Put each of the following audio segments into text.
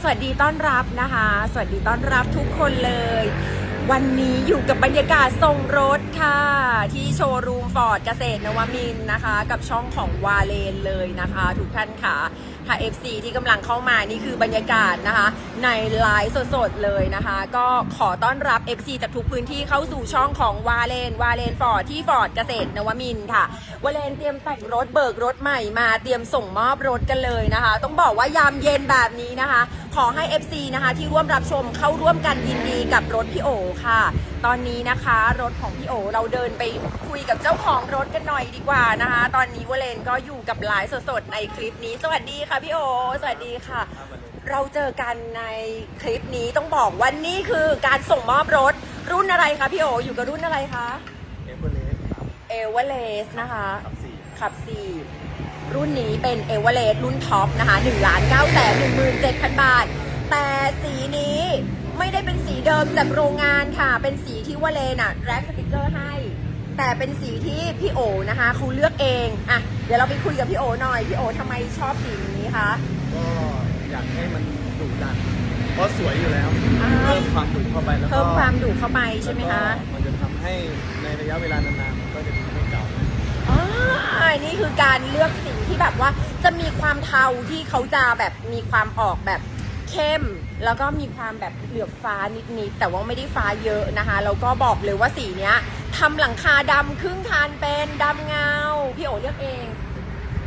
สวัสดีต้อนรับนะคะ สวัสดีต้อนรับทุกคนเลย วันนี้อยู่กับบรรยากาศทรงรถค่ะ ที่โชว์รูมฟอร์ดเกษตรนวมินนะคะ กับช่องของวาเลนเลยนะคะ ทุกท่านค่ะ ค่ะ FC ที่กำลังเข้ามานี่คือบรรยากาศนะคะ ในไลฟ์สดๆเลยนะคะ ก็ขอต้อนรับ FC จากทุกพื้นที่เข้าสู่ช่องของวาเลนวาเลนฟอร์ดที่ฟอร์ดเกษตรนวมินค่ะวาเลนเตรียมแต่งรถเบิกรถใหม่มาเตรียมส่งมอบรถกันเลยนะคะ ต้องบอกว่ายามเย็นแบบนี้นะคะ ขอให้ FC นะคะที่ร่วมรับชมเข้าร่วมกันยินดีกับรถพี่โอค่ะ ตอนนี้นะคะรถของพี่โอเราเดินไปคุยกับเจ้าของรถกันหน่อยดีกว่านะคะ ตอนนี้วาเลนก็อยู่กับไลฟ์สดๆในคลิปนี้ สวัสดีค่ะพี่โอ สวัสดีค่ะ เราเจอกันในคลิปนี้ต้องบอกว่านี่คือการส่งมอบรถรุ่นอะไรคะพี่โออยู่กับรุ่นอะไรคะเอเวอเรสต์ครับเอเวอเรสนะคะขับสี่ขับ4 รุ่นนี้เป็นเอเวอเรสต์รุ่นท็อปนะคะ1ล้าน9แสน17,000 บาท แต่สีนี้ไม่ได้เป็นสีเดิมจากโรงงานค่ะ เป็นสีที่ว่าเลนอะแรกสติกเกอร์ให้ แต่เป็นสีที่พี่โอนะคะเขาเลือกเองอะเดี๋ยวเราไปคุยกับพี่โอหน่อย พี่โอทำไมชอบสีนี้คะก็อยากให้มันดุดันเพราะสวยอยู่แล้วอ่าเพิ่มความดุเข้าไปแล้วก็เพิ่มความดุเข้าไปใช่ไหมคะ แล้วก็มันจะทำให้ในระยะเวลานานๆมันก็จะไม่เก่า อ๋อ นี่คือการเลือกสีที่แบบว่าจะมีความเทาที่เขาจะแบบมีความออกแบบเข้ม แล้วก็มีความแบบเหลือบฟ้านิดๆแต่ว่าไม่ได้ฟ้าเยอะนะคะแล้วก็บอกเลยว่าสีเนี้ยทำหลังคาดำครึ่งคันเป็นดำเงาพี่โอเลือกเอง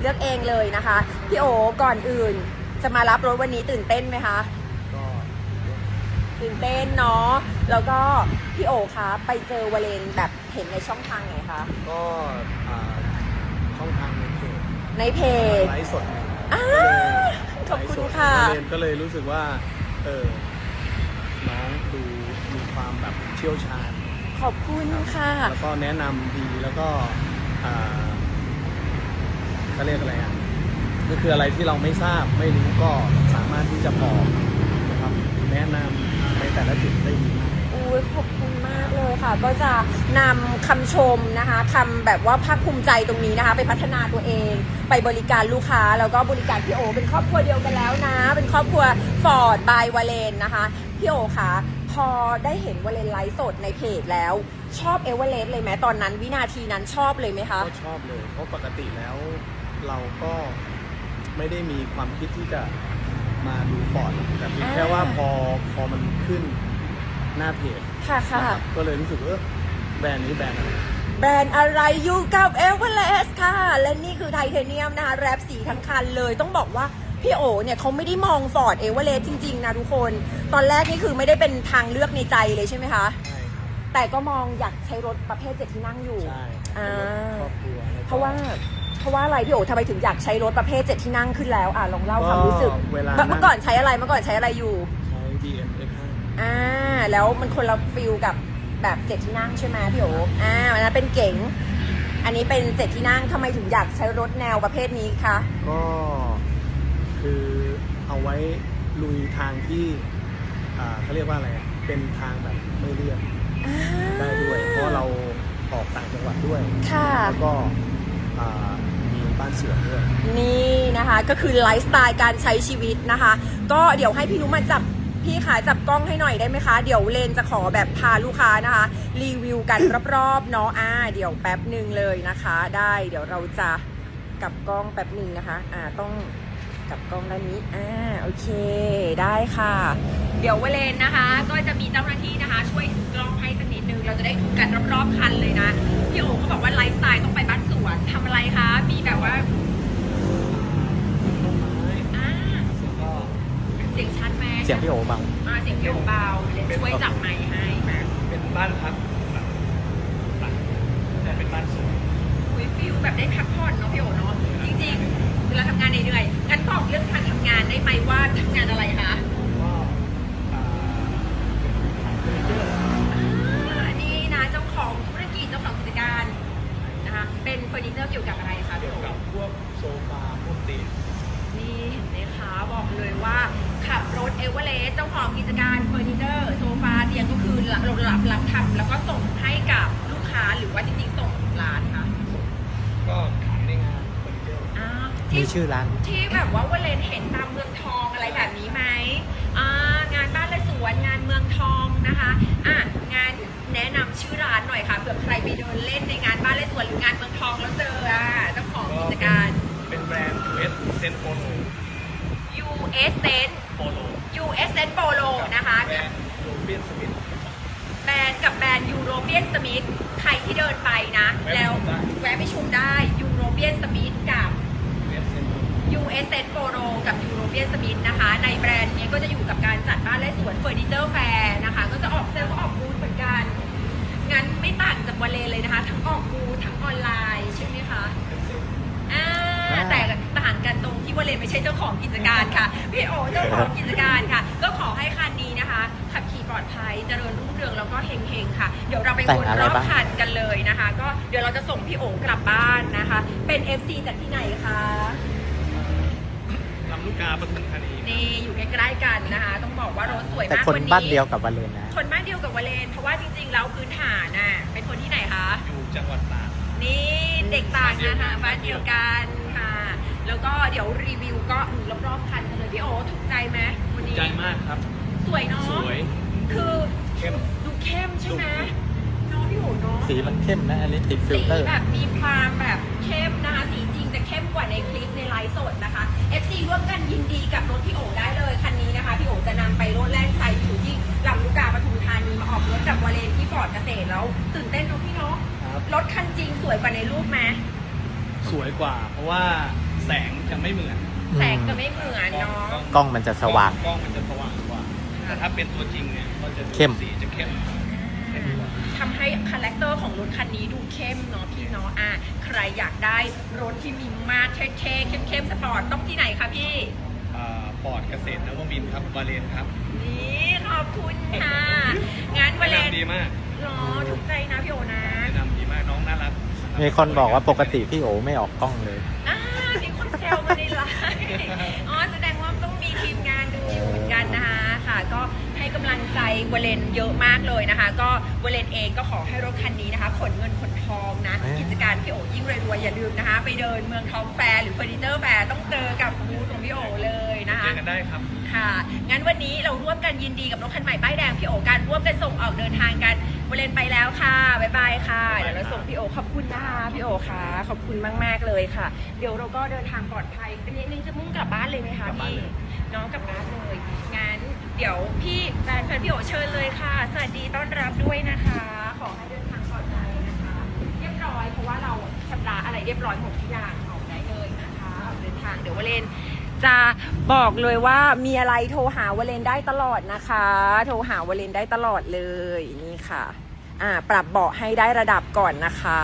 เลือกเองเลยนะคะพี่โอก่อนอื่น จะมารับรถวันนี้ตื่นเต้นไหมคะตื่นเต้นเนาะ แล้วก็พี่โอคะไปเจอวาเลนแบบเห็นในช่องทางไหนคะ ก็อ่าช่องทางในเพจ ในเพจไลฟ์สดเนี่ยอ่าขอบคุณไลฟ์สดค่ะก็เลยก็เลยรู้สึกว่าเออน้องดูมีความแบบเชี่ยวชาญ ขอบคุณค่ะ แล้วก็แนะนำดีแล้วก็อ่าเขาเรียกอะไรอะก็คืออะไรที่เราไม่ทราบไม่รู้ก็สามารถที่จะบอกนะครับแนะนำในแต่ละจุดได้ดีมากอุ้ยขอบ ค่ะ ก็จะนำคำชมนะคะคำแบบว่าภาคภูมิใจตรงนี้นะคะ ไปพัฒนาตัวเอง ไปบริการลูกค้า แล้วก็บริการพี่โอ เป็นครอบครัวเดียวกันแล้วนะ เป็นครอบครัวฟอร์ดบายวาเลนนะคะ พี่โอคะพอได้เห็นวาเลนไลฟ์สดในเพจแล้ว ชอบเอเวอเรสต์เลยไหมตอนนั้นวินาทีนั้นชอบเลยไหมคะ ก็ชอบเลย เพราะปกติแล้วเราก็ไม่ได้มีความคิดที่จะมาดูฟอร์ดแต่เพียงแค่ว่าพอพอมันขึ้นหน้าเพจ ค่ะค่ะ นะครับก็เลยรู้สึกว่าเออแบรนด์นี้แบรนด์อะไร แบรนด์อะไรอยู่กับเอเวอเรสต์ค่ะ และนี่คือไทเทเนียมนะคะ แรปสีทั้งคันเลย ต้องบอกว่าพี่โอเนี่ยเขาไม่ได้มองฟอร์ดเอเวอเรสต์จริง ๆ นะทุกคน ตอนแรกนี่คือไม่ได้เป็นทางเลือกในใจเลยใช่ไหมคะใช่ครับแต่ก็มองอยากใช้รถประเภทเจ็ดที่นั่งอยู่ ใช่อ่าเป็นรถครอบครัวแล้วก็เพราะว่าเพราะว่าอะไรพี่โอทำไมถึงอยากใช้รถประเภทเจ็ดที่นั่งขึ้นแล้วอะลองเล่าความรู้สึก เวลาเมื่อเมื่อก่อนใช้อะไรเมื่อก่อนใช้อะไรอยู่ ใช้ BM X5 อ่าแล้วมันคนละฟิลกับแบบเจ็ดที่นั่งใช่ไหมพี่โออ่าอันนั้นเป็นเก๋ง อันนี้เป็นเจ็ดที่นั่งทำไมถึงอยากใช้รถแนวประเภทนี้คะ ก็คือเอาไว้ลุยทางที่อ่าเขาเรียกว่าอะไรอะเป็นทางแบบไม่เรียบได้ด้วย เพราะเราออกต่างจังหวัดด้วยค่ะ แล้วก็อ่ามีบ้านสวนด้วย นี่นะคะก็คือไลฟ์สไตล์การใช้ชีวิตนะคะ ก็เดี๋ยวให้พี่นุ้มาจับ พี่ขายจับกล้องให้หน่อยได้ไหมคะ เดี๋ยวเลนจะขอแบบพาลูกค้านะคะ รีวิวกันรอบๆเนาะอ่าเดี๋ยวแป๊บหนึ่งเลยนะคะ ได้เดี๋ยวเราจะกลับกล้องแป๊บหนึ่งนะคะ อ่าต้องกลับกล้องด้านนี้อ่าโอเคได้ค่ะ เดี๋ยวเวเลนนะคะ ก็จะมีเจ้าหน้าที่นะคะ ช่วยถือกล้องให้สักนิดนึงเราจะได้ดูกกันรอบๆคันเลยนะพี่โอ๋เขาบอกว่าไลฟ์สไตล์ต้องไปบ้านสวนทำอะไรคะมีแบบว่า ต้นไม้ อ่า แล้วก็ เสียงชัดไหม เสียงพี่โอเบาอ่าเสียงพี่โอเบาเลนช่วยจับไมค์ให้เป็นบ้านพักแต่เป็นบ้านสวนคุยฟิลแบบได้พักผ่อนเนาะพี่โอเนาะจริงๆเวลาทำงานเหนื่อยๆงั้นบอกเรื่องการทำงานได้ไหมว่าทำงานอะไรคะ อบกิจการเฟอร์นิเจอร์โซฟาเตียงก็คือหลับหลับรับทำแล้วก็ส่งให้กับลูกค้าหรือว่าจริงๆส่งร้านคะก็ขายในงานเฟอร์นิเจอร์ม่ชื่อร้าน ที่แบบว่าวันเลนเห็นตามเมืองทองอะไรแบบนี้ไหมงานบ้านและสวนงานเมืองทองนะคะอะงานแนะนำชื่อร้านหน่อยค่ะเผื่อใครไปเดินเล่นในงานบ้านและสวนหรืองานเมืองทองแล้วเจออะเจ้าของกิจการ เป็นแบรนด์เวสเซนโพล e n โปโล US s e n Polo นะคะแบรนด์โรเบียนสมิธแบรนด์กับแบรนด์ยูโรเปียนสมิธใครที่เดินไปนะแวะไปแล้วชมได้แวะไปชมได้ยูโรเปียนสมิธกับ เวสเซน US s Polo กับ European Smith นะคะ ในแบรนด์นี้ก็จะอยู่กับการจัดบ้านและสวนเฟอร์นิเจอร์แฟร์นะคะ ก็จะออกเซลล์ก็ออกบูธเหมือนกัน งั้นไม่ต่างจากวาเลนเลยนะคะ ทั้งออกบูธทั้งออนไลน์ใช่ไหมคะ อ่าอ่าแต่ต่างกันตรงที่วาเลนไม่ใช่เจ้าของกิจการค่ะ พี่โอเจ้าของกิจการค่ะ ก็ขอให้คันนี้นะคะ ขับขี่ปลอดภัยเจริญรุ่งเรืองแล้วก็เฮงๆค่ะ เดี๋ยวเราไปแต่วงนอะไรรอบบ้างคันกันเลยนะคะ ก็เดี๋ยวเราจะส่งพี่โอกลับบ้านนะคะ เป็น FC จากที่ไหนคะลำลูกกาปทุมธานีนี่อยู่ใกล้ๆกันนะคะ ต้องบอกว่ารถสวยแต่มากคนวันนี้บ้านเดียวกับวาเลนนะ คนบ้านเดียวกับวาเลน เพราะว่าจริงๆแล้วพื้นฐานน่ะเป็นคนที่ไหนคะ อยู่จังหวัดตากนี่เด็กต่างนะคะบ้านเดียวกันค่ะ แล้วก็เดี๋ยวรีวิวก็ดูรอบๆคันกันเลยพี่โอถูกใจไหมวันนี้ใจมากครับ สวยเนาะสวย คือเข้มดูเข้มใช่ไหมดูเข้มเนาะพี่โอเนาะสีมันเข้มนะอันนี้ติดฟิสีลเตอร์แบบมีความแบบเข้มนะคะสีจริงจะเข้มกว่าในคลิปในไลฟ์สดนะคะ FC ร่วมกันยินดีกับรถพี่โอได้เลยคันนี้นะคะพี่โอจะนำไปรถแล่นไซต์อยู่ที่ลำลูกกาปทุมธานีมาออกรถกับวาเลนที่ฟอร์ดเกษตรแล้ว ตื่นเต้นเนาะพี่เนาะครับรถคันจริงสวยกว่าในรูปไหมสวยกว่า เพราะว่า แสงจะไม่เหมือนแสงจะไม่เหมือนเนาะกล้องมันจะสว่าง กล้องมันจะสว่างกว่าแต่ถ้าเป็นตัวจริงเนี่ยก็จะดูเข้มสีจะเข้มเข้มกว่าทำให้คาแรคเตอร์ของรถคันนี้ดูเข้มเนาะพี่เนาะอะใครอยากได้รถที่มีมาเท่ๆเข้มๆสปอร์ตต้องที่ไหนคะพี่ปอดเกษตรนวมินทร์ครับวาเลนครับ นี่ขอบคุณค่ะงั้นวาแนะเลนนำดีมากหรอถูกใจนะพี่โอนะแนะนำดีมากน้องน่ารักมีคนบอกว่าปกติพี่โอไม่ออกกล้องเลย อ่ามีคนแซวมาในไลน์ำลังใจวาเลนเยอะมากเลยนะคะ ก็วาเลนเองก็ขอให้รถคันนี้นะคะขนเงินขนทองนะเอ๊ะกิจการพี่โอยิ่งรวยๆอย่าลืมนะคะ ไปเดินเมืองทองแฟร์หรือเฟอร์นิเจอร์แฟร์ต้องเจอกับบูธของพี่โอเลยนะเจคะอกันได้ครับค่ะ งั้นวันนี้เราร่วมกันยินดีกับรถคันใหม่ป้ายแดงพี่โอกันร่วมกันส่งออกเดินทางกันวาเลนไปแล้วค่ะบ๊ายบายค่ะเดี๋ยวเราส่งพี่โอขอบคุณนะคะพี่โอค่ะขอบคุณมากๆเลยค่ะ เดี๋ยวเราก็เดินทางปลอดภัยอันนี้นี่จะมุ่งกลับบ้านเลยไหมคะกลับบ้านพี่เลยน้องกลับบ้านเลยงั้น เดี๋ยวพี่แฟนแฟนพี่โอเชิญเลยค่ะ สวัสดีต้อนรับด้วยนะคะ ขอให้เดินทางปลอดภัยนะคะ เรียบร้อยเพราะว่าเราชำระอะไรเรียบร้อยหมดทุกอย่างออกได้เลยนะคะออกเดินทางเดี๋ยววาเลนจะบอกเลยว่ามีอะไรโทรหาวาเลนได้ตลอดนะคะ โทรหาวาเลนได้ตลอดเลยนี่ค่ะอ่าปรับเบาะให้ได้ระดับก่อนนะคะ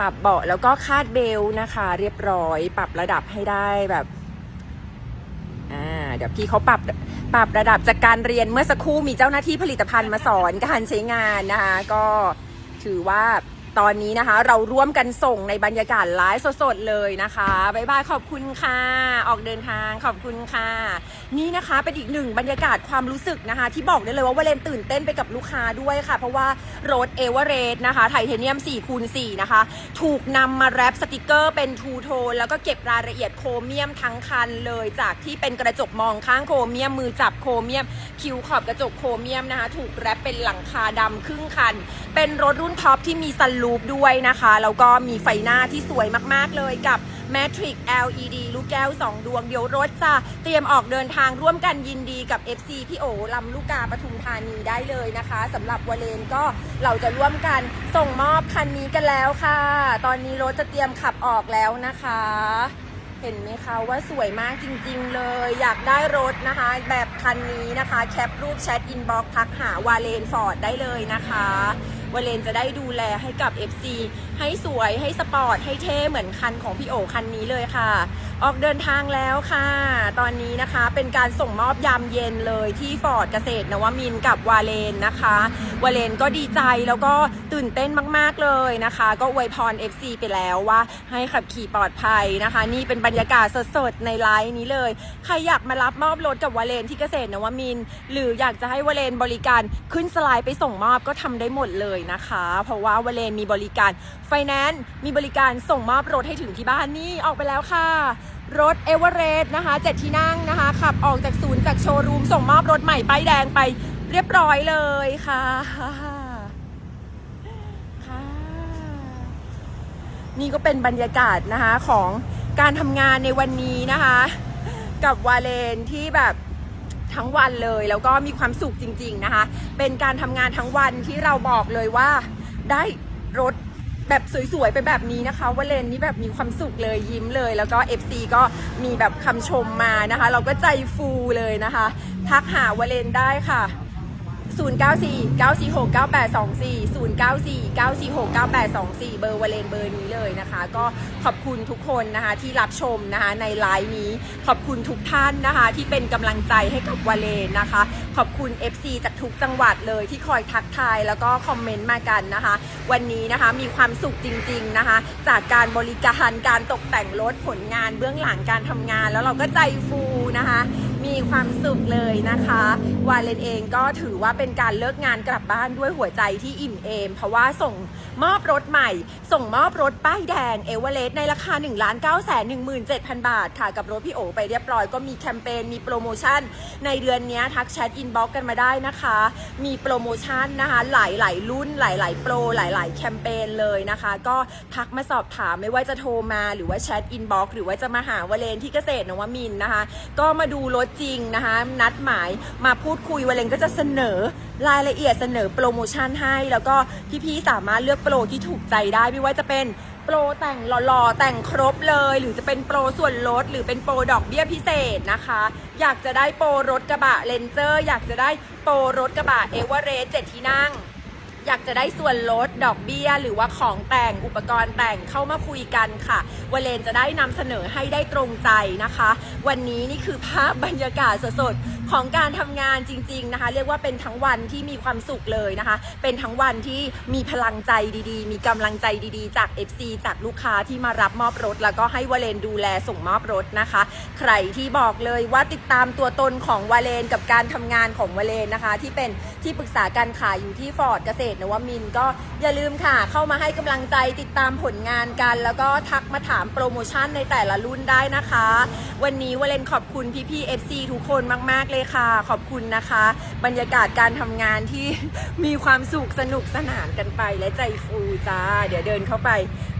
ปรับเบาะแล้วก็คาดเบลนะคะ เรียบร้อย ปรับระดับให้ได้แบบ เดี๋ยวพี่เขาปรับปรับระดับจากการเรียนเมื่อสักครู่มีเจ้าหน้าที่ผลิตภัณฑ์มาสอนการใช้งานนะคะก็ถือว่า ตอนนี้นะคะ เราร่วมกันส่งในบรรยากาศไลฟ์สดๆเลยนะคะบ๊ายบายขอบคุณค่ะ ออกเดินทางขอบคุณค่ะ นี่นะคะเป็นอีกหนึ่งบรรยากาศความรู้สึกนะคะ ที่บอกได้เลยว่าวาเลนตื่นเต้นไปกับลูกค้าด้วยค่ะ เพราะว่ารถเอเวอเรสต์นะคะไทเทเนียม4คูณ4นะคะ ถูกนำมาแรปสติกเกอร์เป็นทูโทนแล้วก็เก็บรายละเอียดโครเมียมทั้งคันเลยจากที่เป็นกระจกมองข้างโครเมียมมือจับโครเมียม คิ้วขอบกระจกโครเมียมนะคะ ถูกแรปเป็นหลังคาดำครึ่งคัน เป็นรถรุ่นท็อปที่มีซันลูปด้วยนะคะ แล้วก็มีไฟหน้าที่สวยมากๆเลยกับ Matrix LED ลูกแก้ว 2 ดวงเดี๋ยวรถจะเตรียมออกเดินทางร่วมกันยินดีกับ FC พี่โอลำลูกกาปทุมธานีได้เลยนะคะสำหรับวาเลนก็เราจะร่วมกันส่งมอบคันนี้กันแล้วค่ะ ตอนนี้รถจะเตรียมขับออกแล้วนะคะ เห็นไหมคะว่าสวยมากจริงๆเลย อยากได้รถนะคะ แบบคันนี้นะคะ แคปรูปแชทอินบ็อกทักหาวาเลนฟอร์ดได้เลยนะคะ วาเลนจะได้ดูแลให้กับ FC ให้สวยให้สปอร์ตให้เท่เหมือนคันของพี่โอคันนี้เลยค่ะออกเดินทางแล้วค่ะ ตอนนี้นะคะเป็นการส่งมอบยามเย็นเลยที่ฟอร์ดเกษตรนวมินทร์กับวาเลนนะคะ วาเลนก็ดีใจแล้วก็ตื่นเต้นมาก ๆ เลยนะคะ ก็อวยพร FC ไปแล้วว่าให้ขับขี่ปลอดภัยนะคะ นี่เป็นบรรยากาศสดๆ ในไลฟ์นี้เลย ใครอยากมารับมอบรถกับวาเลนที่เกษตรนวมินทร์หรืออยากจะให้วาเลนบริการขึ้นสไลด์ไปส่งมอบก็ทำได้หมดเลยนะคะ เพราะว่าวาเลนมีบริการไฟแนนซ์มีบริการส่งมอบรถให้ถึงที่บ้านนี่ออกไปแล้วค่ะรถเอเวอเรสต์นะคะเจ็ดที่นั่งนะคะ ขับออกจากศูนย์จากโชว์รูม ส่งมอบรถใหม่ป้ายแดงไปเรียบร้อยเลยค่ะค่ะ นี่ก็เป็นบรรยากาศนะคะของการทำงานในวันนี้นะคะ กับวาเลนที่แบบทั้งวันเลยแล้วก็มีความสุขจริง ๆนะคะ เป็นการทำงานทั้งวันที่เราบอกเลยว่าได้รถ แบบสวยๆไปแบบนี้นะคะวาเลนนี่แบบมีความสุขเลยยิ้มเลย แล้วก็ FC ก็มีแบบคำชมมานะคะ เราก็ใจฟูเลยนะคะ ทักหาวาเลนได้ค่ะ 094 946 9824 094 946 9824 เบอร์วาเลนเบอร์นี้เลยนะคะ ก็ขอบคุณทุกคนนะคะที่รับชมนะคะในไลฟ์นี้ ขอบคุณทุกท่านนะคะ ที่เป็นกำลังใจให้กับวาเลนนะคะ ขอบคุณ FC จากทุกจังหวัดเลยที่คอยทักทายแล้วก็คอมเมนต์มากันนะคะ วันนี้นะคะมีความสุขจริงๆนะคะ จากการบริการการตกแต่งรถผลงานเบื้องหลังการทำงาน แล้วเราก็ใจฟูนะคะ มีความสุขเลยนะคะ วาเลนเองก็ถือว่าเป็นการเลิกงานกลับบ้านด้วยหัวใจที่อิ่มเอม เพราะว่าส่งมอบรถใหม่ ส่งมอบรถป้ายแดงเอเวอเรสต์ในราคา 1 9 1 7 0 0บาทค่ะ กับรถพี่โอไปเรียบร้อยก็มีแคมเปญมีโปรโมชั่น ในเดือนนี้ทักแชทอินบ็อกกันมาได้นะคะ มีโปรโมชั่นนะคะหลายหลายๆรุ่นหลายหลายๆโปรหลายหลาย ๆ แคมเปญเลยนะคะ ก็ทักมาสอบถามไม่ว่าจะโทรมาหรือว่าแชทอินบ็อกหรือว่าจะมาหาวาเลนที่เกษตรนวมินนะคะ ก็มาดูรถจริงนะคะ นัดหมายมาพูดคุยวาเลนก็จะเสนอรายละเอียดเสนอโปรโมชั่นให้ แล้วก็พี่ๆสามารถเลือกโปรที่ถูกใจได้ไม่ว่าจะเป็นโปรแต่งหล่อๆแต่งครบเลย หรือจะเป็นโปรส่วนลด หรือเป็นโปรดอกเบี้ยพิเศษนะคะ อยากจะได้โปรรถกระบะเลนเจอร์ อยากจะได้โปรรถกระบะเอเวอเรสต์เจ็ดที่นั่ง อยากจะได้ส่วนลดดอกเบี้ย หรือว่าของแต่งอุปกรณ์แต่งเข้ามาคุยกันค่ะวาเลนจะได้นำเสนอให้ได้ตรงใจนะคะ วันนี้นี่คือภาพบรรยากาศสดของการทำงานจริง ๆนะคะ เรียกว่าเป็นทั้งวันที่มีความสุขเลยนะคะ เป็นทั้งวันที่มีพลังใจดีๆ มีกำลังใจดีๆ จาก FC จากลูกค้าที่มารับมอบรถ แล้วก็ให้วาเลนดูแลส่งมอบรถนะคะ ใครที่บอกเลยว่าติดตามตัวตนของวาเลนกับการทำงานของวาเลนนะคะ ที่เป็นที่ปรึกษาการขายอยู่ที่ฟอร์ดเกษตรนวมินก็อย่าลืมค่ะ เข้ามาให้กำลังใจติดตามผลงานกัน แล้วก็ทักมาถามโปรโมชั่นในแต่ละรุ่นได้นะคะ วันนี้วาเลนขอบคุณพี่ๆ FC ทุกคนมากๆเลยค่ะ ขอบคุณนะคะ บรรยากาศการทำงานที่มีความสุขสนุกสนานกันไปและใจฟูจ้า เดี๋ยวเดินเข้าไป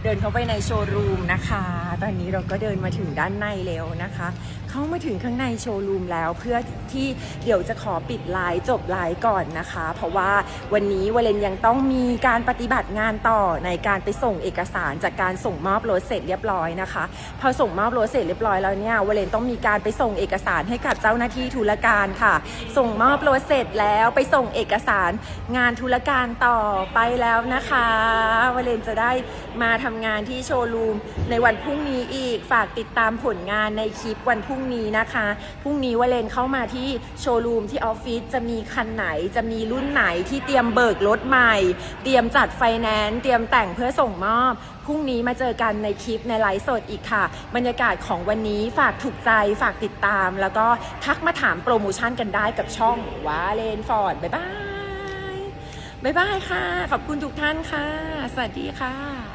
เดินเข้าไปในโชว์รูมนะคะ ตอนนี้เราก็เดินมาถึงด้านในแล้วนะคะ เข้ามาถึงข้างในโชว์รูมแล้วเพื่อที่เดี๋ยวจะขอปิดไลฟ์จบไลฟ์ก่อนนะคะ เพราะว่าวันนี้วาเลนยังต้องมีการปฏิบัติงานต่อในการไปส่งเอกสารจากการส่งมอบรถเสร็จเรียบร้อยนะคะ พอส่งมอบรถเสร็จเรียบร้อยแล้วเนี่ยวาเลนต้องมีการไปส่งเอกสารให้กับเจ้าหน้าที่ธุรการค่ะ ส่งมอบรถเสร็จแล้วไปส่งเอกสารงานธุรการต่อไปแล้วนะคะวาเลนจะได้มาทำงานที่โชว์รูมในวันพรุ่งนี้อีกฝากติดตามผลงานในคลิปวันพรุ่งนี้นะคะ พรุ่งนี้วาเลนเข้ามาที่โชว์รูมที่ออฟฟิศจะมีคันไหน จะมีรุ่นไหนที่เตรียมเบิกรถใหม่ เตรียมจัดไฟแนนซ์เตรียมแต่งเพื่อส่งมอบพรุ่งนี้มาเจอกันในคลิปในไลฟ์สดอีกค่ะ บรรยากาศของวันนี้ฝากถูกใจฝากติดตาม แล้วก็ทักมาถามโปรโมชั่นกันได้กับช่องวาเลนฟอร์ดบ๊ายบายบ๊ายบายค่ะ ขอบคุณทุกท่านค่ะ สวัสดีค่ะ